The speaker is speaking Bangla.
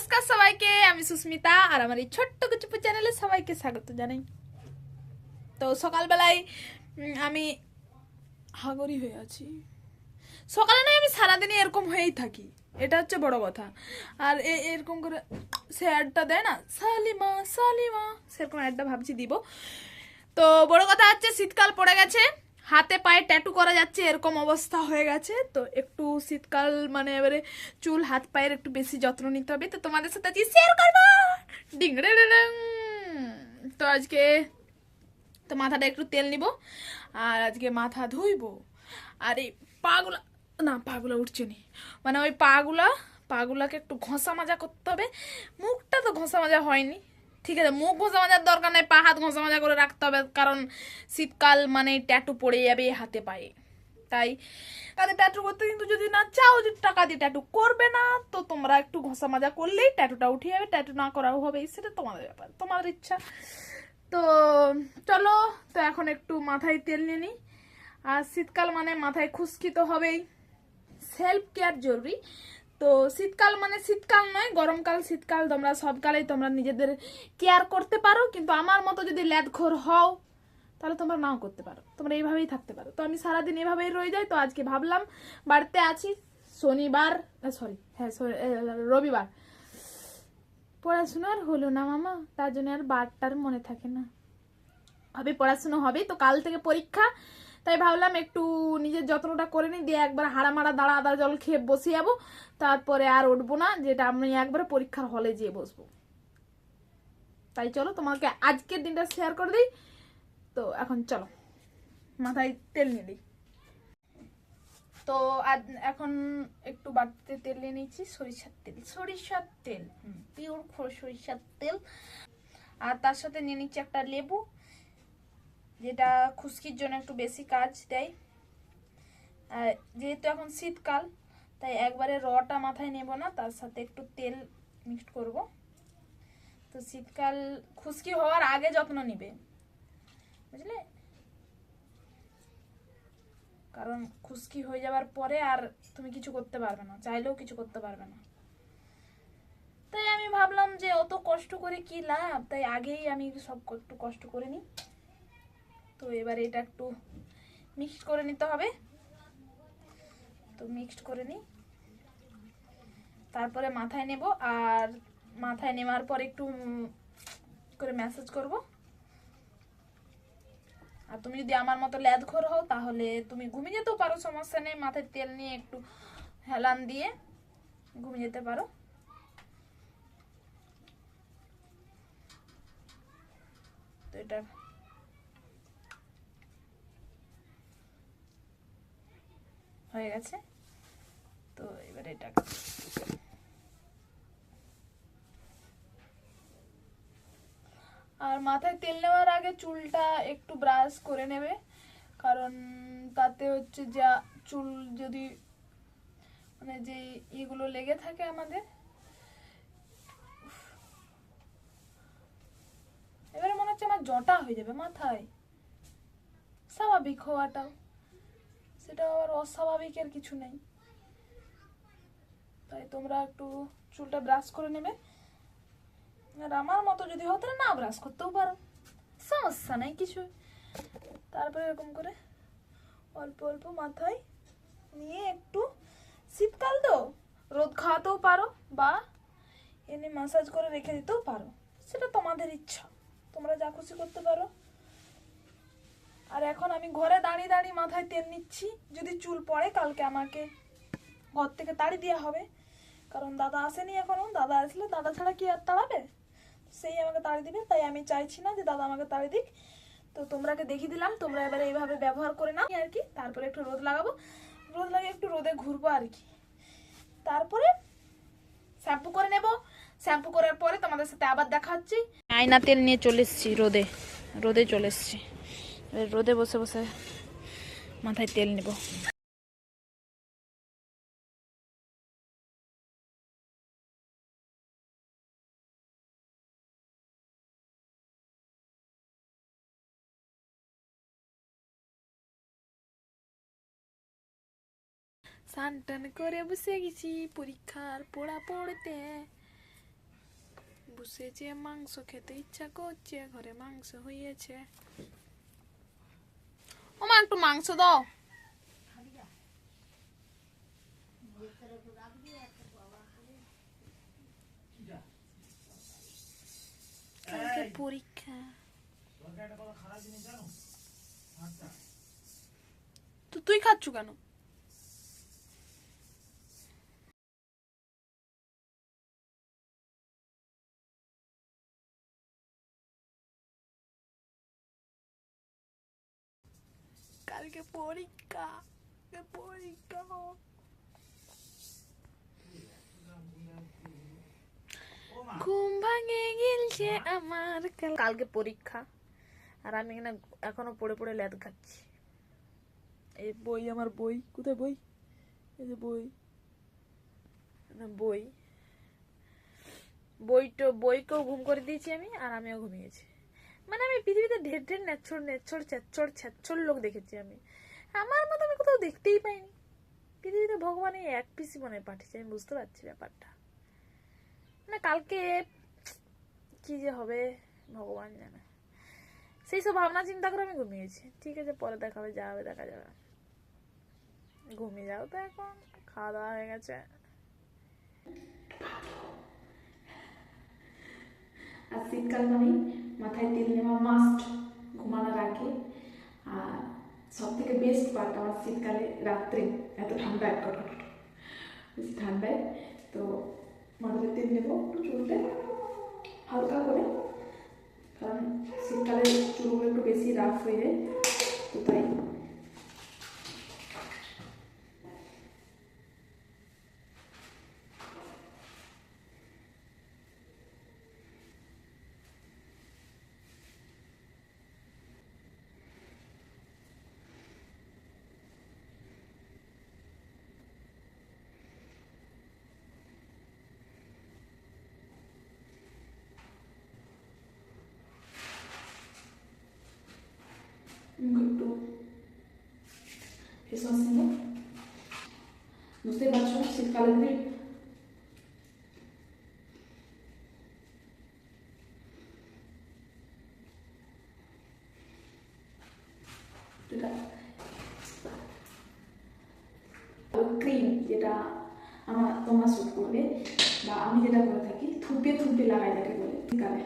নমস্কার সবাইকে, আমি সুস্মিতা, আর আমার এই ছোট্ট কুচুপু চ্যানেলে সবাইকে স্বাগত জানাই। তো সকালবেলায় আমি হাগরি হয়ে আছি। সকালে নয়, আমি সারাদিনই এরকম হয়েই থাকি। এটা হচ্ছে বড় কথা। আর এরকম করে সে অ্যাডটা দেয় না, সালিমা সালিমা, সেরকম অ্যাডটা ভাবছি দিব। তো বড় কথা হচ্ছে, শীতকাল পড়ে গেছে। হাতে পায়ে ট্যাটু করা যাচ্ছে, এরকম অবস্থা হয়ে গেছে। তো একটু শীতকাল মানে এবারে চুল, হাত, পায়ের একটু বেশি যত্ন নিতে হবে। তো তোমাদের সাথে আজকে শেয়ার করব। তো আজকে তো মাথাটা একটু তেল নিব, আর আজকে মাথা ধুইবো। আর এই পাগুলা, না, পাগুলা উঠছে নি। মানে ওই পাগুলা, পাগুলাকে একটু ঘষা মাজা করতে হবে। মুখটা তো ঘষা মাজা হয়নি। ঠিক আছে, মুখ ঘষা মাজার দরকার নেই, পা হাত ঘষা মাজা করে রাখতে হবে, কারণ শীতকাল মানে ট্যাটু পড়ে যাবে হাতে পায়ে। তাই তাদের ট্যাটু করতে কিন্তু যদি না চাও যে টাকা দিয়ে ট্যাটু করবে না, তো তোমরা একটু ঘষা মাজা করলেই ট্যাটুটা উঠে যাবে ট্যাটু না করাও হবে সেটা তোমাদের ব্যাপার, তোমাদের ইচ্ছা। তো চলো, তো এখন একটু মাথায় তেল নিয়ে নিই। আর শীতকাল মানে মাথায় খুশকি তো হবেই। সেলফ কেয়ার জরুরি। তো শীতকাল মানে শীতকাল নয়, গরমকাল, শীতকাল, তোমরা সবকালেই তোমরা নিজেদের কেয়ার করতে পারো, কিন্তু আমার মতো যদি ল্যাদখোর হও, তাহলে তোমরা নাও করতে পারো। তোমরা এইভাবেই থাকতে পারো। তো আমি সারাদিন এভাবেই রয়ে যাই, তো আজকে ভাবলাম বাড়িতে আছি, শনিবার সরি হ্যাঁ রবিবার। পড়াশোনার হলো না মামা, তার জন্য আর বারটার মনে থাকে না। হবে, পড়াশুনো হবে তো কাল থেকে পরীক্ষা তাই ভাবলাম একটু নিজের যত্নটা করে নিই, দিয়ে একবার হাড়া মারা দাঁড়া আদা জল খেয়ে বসে যাব। তারপরে আর উঠবো না, যেটা আমি একবার পরীক্ষার হলে যেয়ে বসবো। তাই চলো, তোমাকে আজকের দিনটা শেয়ার করে দিই। তো এখন চলো, মাথায় তেল নিয়ে দিই তো আজ এখন একটু বাড়তে তেল নিয়ে নিয়েছি, সরিষার তেল সরিষার তেল পিওর সরিষার তেল। আর তার সাথে নিয়ে নিচ্ছি একটা লেবু। যেটা খুশকির জন্য একটু বেশি কাজ দেয়। আর যেহেতু এখন শীতকাল, তাই একবারে রটা মাথায় নেব না, তার সাথে একটু তেল মিক্সড করব। তো শীতকাল খুশকি হওয়ার আগে যত্ন নিবে, বুঝলে? কারণ খুশকি হয়ে যাওয়ার পরে আর তুমি কিছু করতে পারবে না, চাইলেও কিছু করতে পারবে না। তাই আমি ভাবলাম যে অত কষ্ট করে কি লাভ? তাই আগেই আমি সব একটু কষ্ট করে নিই। তো এবারে এটা একটু মিক্সড করে নিতে হবে। তো মিক্সড করে নিই। তারপরে মাথায় নেব আর মাথায় নেওয়ার পর একটু করে ম্যাসেজ করব। আর তুমি যদি আমার মতো ল্যাদখোর হও, তাহলে তুমি ঘুমিয়ে যেতেও পারো, সমস্যা নেই। মাথায় তেল নিয়ে একটু হেলান দিয়ে ঘুমিয়ে যেতে পারো। তো এটা হয়ে গেছে। তো এবারে এটা আর মাথায় তেল নেওয়ার আগে চুলটা একটু ব্রাশ করে নেবে। কারণ তাতে হচ্ছে যা চুল যদি মানে যে ইগুলো লেগে থাকে আমাদের। এবারে মনে হচ্ছে আমার জটা হয়ে যাবে মাথায়। স্বাভাবিক হওয়াটাও। সেটা আবার অস্বাভাবিকের কিছু নেই। তাই তোমরা একটু চুলটা ব্রাশ করে নেবে। আর আমার মতো যদি হতো না ব্রাশ করতেও পারো। সমস্যা নেই কিছু। তারপরে এরকম করে অল্প অল্প মাথায় নিয়ে একটু শীতকাল তো, রোদ খাওয়াতেও পারো বা এনে মাসাজ করে রেখে দিতেও পারো। সেটা তোমাদের ইচ্ছা। তোমরা যা খুশি করতে পারো। আর এখন আমি ঘরে দাঁড়িয়ে দাঁড়িয়ে মাথায় তেল নিচ্ছি। যদি চুল পড়ে, কালকে আমাকে ঘর থেকে তাড়ি দেওয়া হবে। কারণ দাদা আসেনি এখনও। দাদা আসলে দাদা ছাড়া কি আর তাড়াবে? সেই আমাকে তাড়ি দিবে, তাই আমি চাইছি না যে দাদা আমাকে তাড়ি দিক। তো তোমরাকে দেখিয়ে দিলাম, তোমরা এবারে এইভাবে ব্যবহার করে নাও। আর কি, তারপরে একটু রোদ লাগাবো। রোদ লাগিয়ে একটু রোদে ঘুরবো আর কি। তারপরে শ্যাম্পু করে নেব। শ্যাম্পু করার পরে তোমাদের সাথে আবার দেখা হচ্ছে আয়না তেল নিয়ে চলে এসেছি রোদে। রোদে চলে এসেছি। রোদে বসে বসে মাথায় তেল নেব। সান টান করে বসে গেছি, পরীক্ষার পড়া পড়তে। বসেছে মাংস খেতে ইচ্ছা করছে, ঘরে মাংস হয়েছে ও মা একটু মাংস দাও। কালকে পরীক্ষা। তো তুই খাচ্ছ কেন? কালকে পরীক্ষা পরীক্ষা ঘুম ভাঙে গিলছে আমার কালকে পরীক্ষা আর আমি কিনা এখনও পড়ে পড়ে ল্যাদ খাচ্ছি এই বই আমার বই কোথায় বই এই যে বই না, বই বইটো বইকেও ঘুম করে দিয়েছি আমি আর আমিও ঘুমিয়েছি মানে আমি পৃথিবীতে ঢের ঢের নেচ্ছর নেচ্ছর ছেচ্ছর ছেচ্ছর লোক দেখেছি আমি। আমার মতো আমি কোথাও দেখতেই পাইনি। পৃথিবীতে ভগবান এই এক পিসি মনে পাঠিয়েছে, আমি বুঝতে পারছি ব্যাপারটা। মানে কালকে কি যে হবে, ভগবান জানে। সেই সব ভাবনা, চিন্তা করে আমি ঘুমিয়েছি। ঠিক আছে, পরে দেখা হবে, যা হবে, দেখা যাবে। ঘুমিয়ে যাও তো এখন, খাওয়া দাওয়া হয়ে গেছে। আর শীতকাল মানে মাথায় তেল নেওয়া মাস্ট ঘুমানোর আগে। আর সব থেকে বেস্ট পার্ট আমার শীতকালে রাত্রে, এত ঠান্ডায় বেশি ঠান্ডায়, তো মাথায় তেল নেব, একটু চুলতে, হালকা করে। কারণ শীতকালে চুলগুলো একটু বেশি রাফ হয়ে যায়, তো তাই মুখে একটু নেব বুঝতেই পারছ শীতকালের দিন ক্রিম যেটা আমার তোমরা স্যুট করবে, বা আমি যেটা করে থাকি, থুপে থুপে লাগাই যাকে বলে শীতকালে